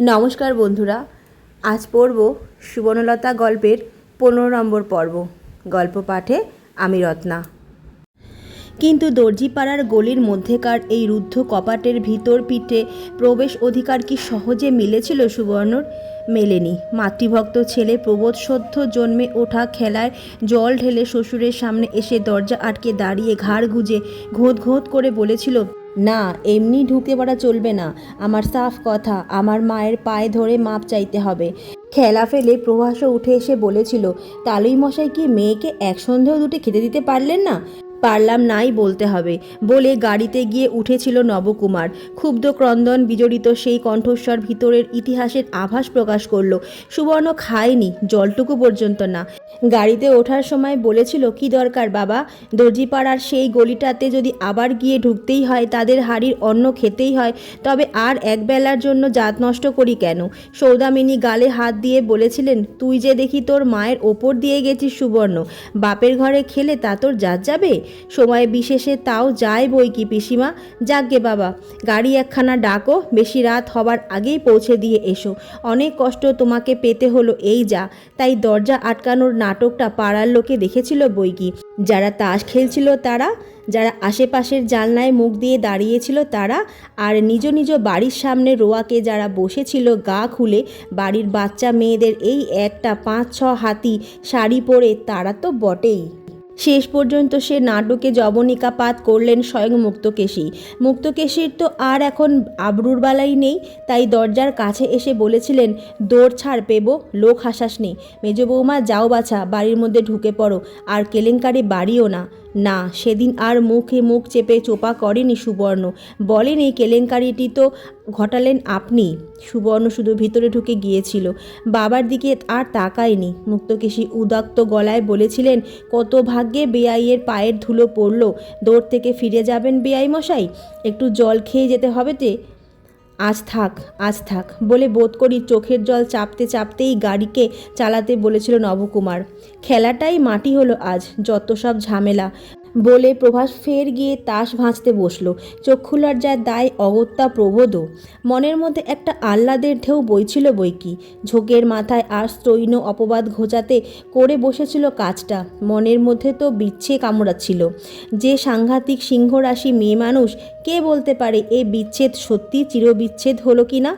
নমস্কার বন্ধুরা, আজ পড়ব সুবর্ণলতা গল্পের পনেরো নম্বর পর্ব, গল্প পাঠে আমি রত্না। কিন্তু দর্জিপাড়ার গলির মধ্যেকার এই রুদ্ধ কপাটের ভিতর পিঠে প্রবেশ অধিকার কি সহজে মিলেছিল সুবর্ণর? মেলেনি। মাতৃভক্ত ছেলে প্রবোধ সদ্য জন্মে ওঠা খেলায় জল ঢেলে শ্বশুরের সামনে এসে দরজা আটকে দাঁড়িয়ে ঘাড় গুজে ঘোঁত ঘোঁত করে বলেছিল না, এমনি ঢুকে পড়া চলবে না। আমার সাফ কথা, আমার মায়ের পায়ে ধরে মাপ চাইতে হবে। খেলা ফেলে প্রভাসও উঠে এসে বলেছিল, তালুই মশাই কি মেয়েকে এক সন্দেহ দুটি খেতে দিতে পারলেন না? পারলাম নাই বলতে হবে। বলে গাড়িতে গিয়ে উঠেছিল নবকুমার। ক্ষুব্ধ ক্রন্দন বিজড়িত সেই কণ্ঠস্বর ভিতরের ইতিহাসের আভাস প্রকাশ করল। সুবর্ণ খায়নি জলটুকু পর্যন্ত না। গাড়িতে ওঠার সময় বলেছিল, কি দরকার বাবা? দর্জিপাড়ার সেই গলিটাতে যদি আবার গিয়ে ঢুকতেই হয়, তাদের হাড়ির অন্ন খেতেই হয়, তবে আর একবেলার জন্য জাত নষ্ট করি কেন? সৌদামিনী গালে হাত দিয়ে বলেছিলেন, তুই যে দেখি তোর মায়ের ওপর দিয়ে গেছিস সুবর্ণ, বাপের ঘরে খেলে তা তোর জাত যাবে? সময় বিশেষে তাও যায় বই কি পিসিমা? যাকগে বাবা, গাড়ি একখানা ডাকো, বেশি রাত হবার আগেই পৌঁছে দিয়ে এসো। অনেক কষ্ট তোমাকে পেতে হলো এই যা। তাই দরজা আটকানোর নাটকটা পাড়ার লোকে দেখেছিল বই কি? যারা তাস খেলছিল তারা, যারা আশেপাশের জানলায় মুখ দিয়ে দাঁড়িয়েছিল তারা, আর নিজ নিজ বাড়ির সামনে রোয়াকে যারা বসেছিল গা খুলে, বাড়ির বাচ্চা মেয়েদের এই একটা পাঁচ ছ হাতি শাড়ি পরে তারা তো বটেই। শেষ পর্যন্ত সে নাটকে জবনিকাপাত করলেন স্বয়ং মুক্তকেশী। মুক্তকেশীর তো আর এখন আবরুর বালাই নেই, তাই দরজার কাছে এসে বলেছিলেন, দৌড় ছাড় পেবো, লোক হাসাস নেই মেজ বৌমা, যাও বাছা, বাড়ির মধ্যে ঢুকে পড়ো, আর কেলেঙ্কারি বাড়িও না। না, সেদিন আর মুখে মুখ চেপে চোপা করেনি সুবর্ণ। বলেনি কেলেঙ্কারিটি তো ঘটালেন আপনি। সুবর্ণ শুধু ভিতরে ঢুকে গিয়েছিল। বাবার দিকে আর তাকায়নি। মুক্তকেশী উদাক্ত গলায় বলেছিলেন, কত ভাগ্যে বেআইয়ের পায়ের ধুলো পড়ল। দৌড় থেকে ফিরে যাবেন বেআই মশাই একটু জল খেয়ে যেতে হবে তে। আজ থাক আজ থাক, বলে বোধ করি চোখের জল চাপতে চাপতেই গাড়িকে চালাতে বলেছিল নবকুমার। খেলাটাই মাটি হলো আজ, যত সব ঝামেলা। বলে প্রভাস ফের গিয়ে তাস ভাঁজতে বসল। চক্ষুলার যা দায় অগত্যা প্রবোধও। মনের মধ্যে একটা আহ্লাদের ঢেউ বইছিল বইকি। ঝোঁকের মাথায় আর স্ত্রৈন অপবাদ ঘোচাতে করে বসেছিল কাজটা। মনের মধ্যে তো বিচ্ছে কামড়াচ্ছিল। যে সাংঘাতিক সিংহরাশি মেয়ে মানুষ, কে বলতে পারে এ বিচ্ছেদ সত্যি চিরবিচ্ছেদ হলো কি না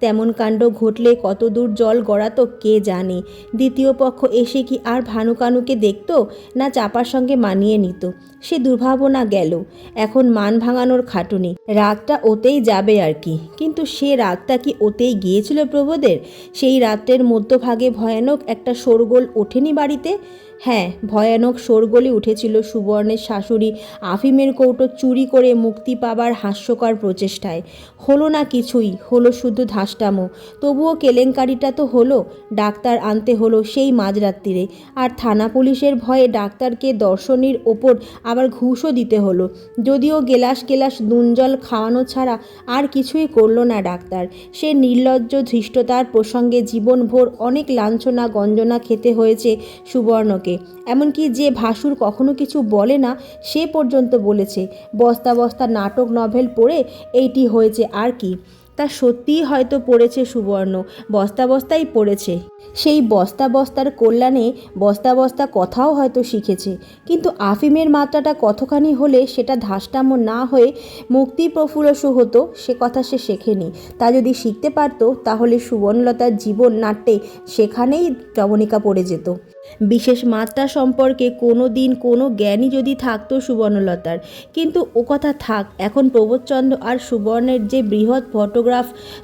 তেমন কাণ্ড ঘটলে কত দূর জল গড়াতো কে জানে। দ্বিতীয় পক্ষ এসে কি আর ভানুকানুকে দেখত, না চাপার সঙ্গে মানিয়ে নিত। সে দুর্ভাবনা গেল। এখন মান ভাঙানোর খাটুনি। রাতটা ওতেই যাবে আর কি। কিন্তু সে রাতটা কি ওতেই গিয়েছিল প্রবোদের? সেই রাত্রের মধ্যভাগে ভয়ানক একটা শোরগোল ওঠেনি বাড়িতে? হ্যাঁ ভয়ানক শোরগোলে উঠেছিল সুবর্ণের শাশুড়ি আফিমের কৌটো চুরি করে মুক্তি পাবার হাস্যকর প্রচেষ্টায়। হলো না কিছুই, হলো শুধু ধাসটামো তবুও কেলেঙ্কারিটা তো হলো। ডাক্তার আনতে হলো সেই মাঝরাত্রিরে আর থানা পুলিশের ভয়ে ডাক্তারকে দর্শনীর ওপর আবার ঘুষও দিতে হলো। যদিও গেলাস গেলাস নুনজল খাওয়ানো ছাড়া আর কিছুই করল না ডাক্তার। সে নির্লজ্জ ধৃষ্টতার প্রসঙ্গে জীবনভর অনেক লাঞ্ছনা গঞ্জনা খেতে হয়েছে সুবর্ণকে। এমনকি যে ভাসুর কখনো কিছু বলে না, সে পর্যন্ত বলেছে, বস্তা বস্তা নাটক নভেল পড়ে এইটি হয়েছে আর কি। তা সত্যিই হয়তো পড়েছে, সুবর্ণ। বস্তা বস্তাই পড়েছে। সেই বস্তা বস্তার কল্যাণে বস্তা বস্তা কথাও হয়তো শিখেছে। কিন্তু আফিমের মাত্রাটা কতখানি হলে সেটা ধাসটামো না হয়ে মুক্তি প্রফুল্লসু হতো, সে কথা সে শেখেনি। তা যদি শিখতে পারতো, তাহলে সুবর্ণলতার জীবন নাট্যে সেখানেই জবনিকা পড়ে যেত। বিশেষ মাত্রা সম্পর্কে কোনো দিন কোনো জ্ঞানই যদি থাকতো সুবর্ণলতার। কিন্তু ও কথা থাক, এখন প্রবোধচন্দ্র আর সুবর্ণের যে বৃহৎ ফটোগ্রাফ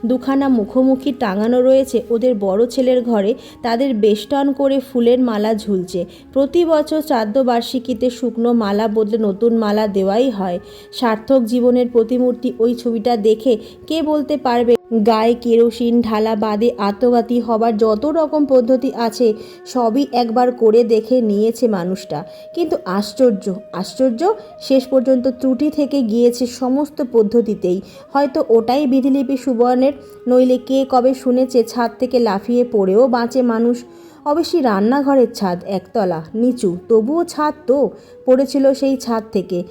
দুখানা মুখোমুখি টাঙানো রয়েছে। ওদের বড় ছেলের ঘরে তাদের বেষ্টন করে ফুলের মালা ঝুলছে। প্রতি বছর শ্রাদ্ধবার্ষিকীতে শুকনো মালা বদলে নতুন মালা দেওয়াই হয়। সার্থক জীবনের প্রতিমূর্তি ওই ছবিটা দেখে কে বলতে পারবে গায়ে কেরোসিন, ঢালা বাদে আত্মঘাতী হবার যত রকম পদ্ধতি আছে, সবই একবার করে দেখে নিয়েছে মানুষটা। কিন্তু আশ্চর্য আশ্চর্য, শেষ পর্যন্ত ত্রুটি থেকে গিয়েছে সমস্ত পদ্ধতিতেই। হয়তো ওটাই বিধিলিপি সুবর্ণের, নইলে কে কবে শুনেছে ছাদ থেকে লাফিয়ে পড়েও বাঁচে মানুষ। অবশ্যই রান্নাঘরের ছাদ একতলা, নিচু। তবুও ছাদ তো, পড়েছিল সেই ছাদ থেকে।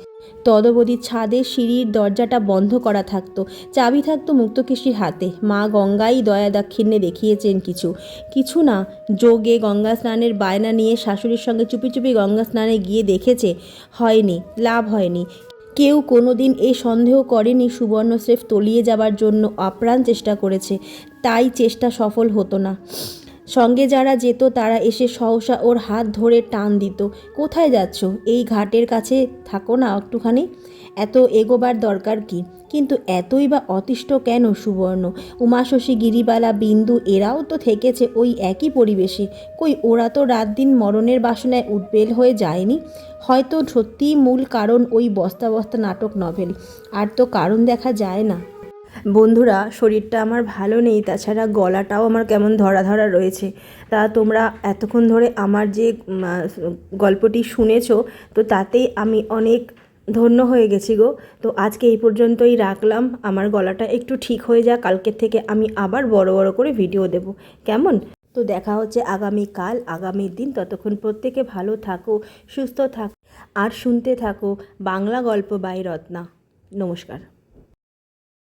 তদবধি ছাদের সিঁড়ির দরজাটা বন্ধ করা থাকতো। চাবি থাকতো মুক্তকেশীর হাতে। মা গঙ্গাই দয়া দাক্ষিণ্যে দেখিয়েছেন কিছু। কিছু না, যোগে গঙ্গা স্নানের বায়না নিয়ে শাশুড়ির সঙ্গে চুপি চুপি গঙ্গা স্নানে গিয়ে দেখেছে, হয়নি, লাভ হয়নি। কেউ কোনোদিন এই সন্দেহ করেনি সুবর্ণ স্রেফ তলিয়ে যাবার জন্য আপ্রাণ চেষ্টা করেছে। তাই চেষ্টা সফল হতো না। সঙ্গে যারা যেত, তারা এসে সহসা ওর হাত ধরে টান দিত। কোথায় যাচ্ছ? এই ঘাটের কাছে থাকো না একটুখানি। এত এগোবার দরকার কি? কিন্তু এতই বা অতিষ্ঠ কেন সুবর্ণ? উমাশশী, গিরিবালা, বিন্দু, এরাও তো থেকেছে ওই একই পরিবেশে। কই, ওরা তো রাত দিন মরণের বাসনায় উদ্বেল হয়ে যায়নি। হয়তো সত্যিই মূল কারণ ওই বস্তা বস্তা নাটক নভেল। আর তো কারণ দেখা যায় না। বন্ধুরা, শরীরটা আমার ভালো নেই, তাছাড়া গলাটাও আমার কেমন ধরা ধরা রয়েছে। তা তোমরা এতক্ষণ ধরে আমার যে গল্পটি শুনেছো, তো তাতেই আমি অনেক ধন্য হয়ে গেছি গো। তো আজকে এই পর্যন্তই রাখলাম। আমার গলাটা একটু ঠিক হয়ে যাক, কালকের থেকে আমি আবার বড় বড় করে ভিডিও দেব। কেমন? তো দেখা হচ্ছে আগামী কাল আগামী দিন। ততক্ষণ প্রত্যেকে ভালো থাকো, সুস্থ থাকো, আর শুনতে থাকো বাংলা গল্প বাই রত্না। নমস্কার।